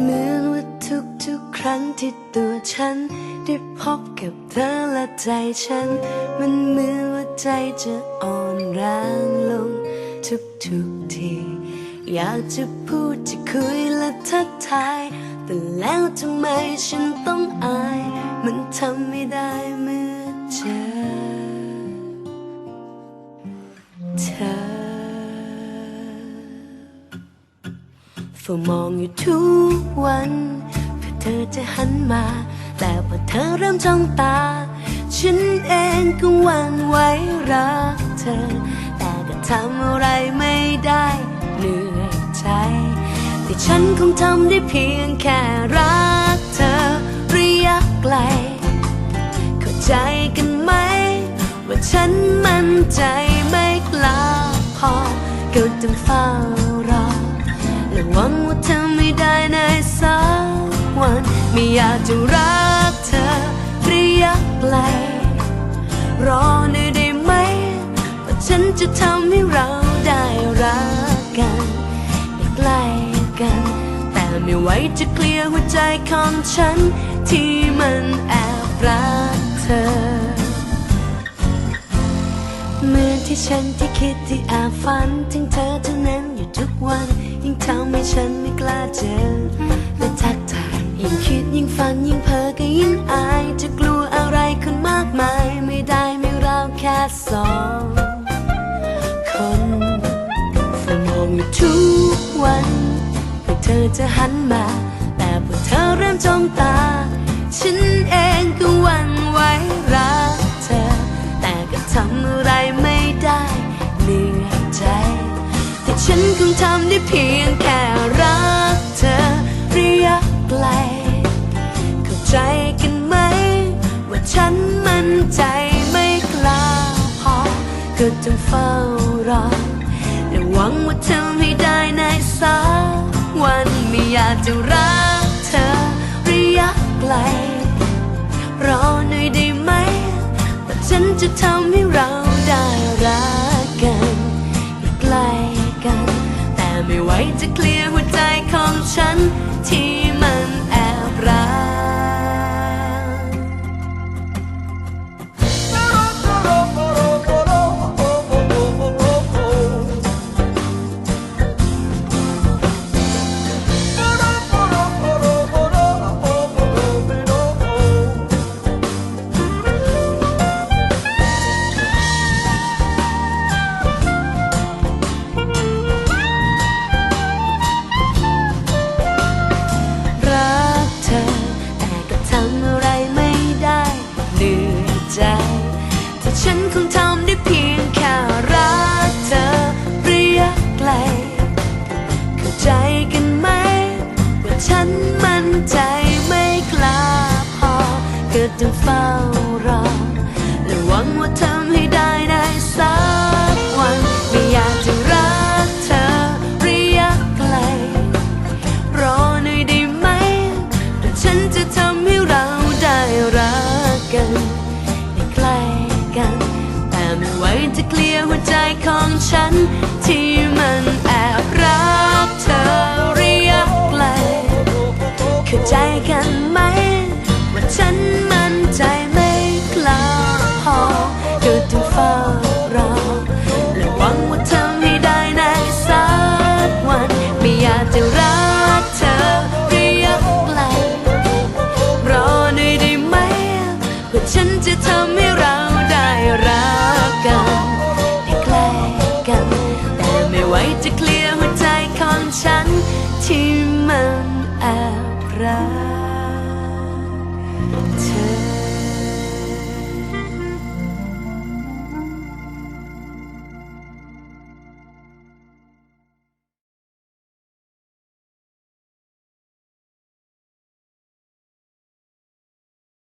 เหมือนว่าทุกๆครั้งที่ตัวฉัน ได้พบกับเธอและใจฉัน มันเหมือนว่าใจจะอ่อนแรงลง ทุกทุกๆที อยากจะพูดจะคุยและทักทาย แต่แล้วทำไมฉันต้องอาย มันทำ เฝ้ามองอยู่ทุกวันเพื่อเธอจะหันมา แต่พอเธอเริ่มจ้องตา ฉันเองก็หวั่นไหวรักเธอ แต่ก็ทำอะไรไม่ได้เหนื่อยใจ แต่ฉันคงทำได้เพียงแค่รักเธอระยะไกล เข้าใจกันไหม ว่าฉันมั่นใจไม่กล้าพอก็ต้องเฝ้า ไม่อยากจะรักเธอระยะไกลรอหน่อยได้ไหมว่าฉันจะทำให้เราได้รักกันได้ใกล้กัน แต่ไม่ไหวจะเคลียร์หัวใจของฉัน ที่มันแอบรักเธอเมื่อที่ฉันที่คิดที่แอบฝันถึงเธอเท่านั้นอยู่ทุกวัน ยิ่งทำให้ฉันไม่กล้าเจอ แค่สองคนเฝ้ามองอยู่ทุกวันเพื่อเธอจะหันมา แต่พอเธอเริ่มจ้องตา ฉันเองก็หวั่นไหวรักเธอ แต่ก็ทำอะไรไม่ได้เหนื่อยใจ แต่ฉันคงทำได้เพียงแค่รักเธอระยะไกลเข้าใจ ก็ต้องเฝ้ารอและหวังว่าเธอให้ได้ในสักวันไม่อยากจะรักเธอระยะไกล รอหน่อยได้ไหมว่ฉันจะทำให้เราได้รักกันใกล้กัน แต่ไม่ไหวจะเคลียร์หัวใจของฉันที่ ใจแต่ฉันคงทำ ข รักเธอ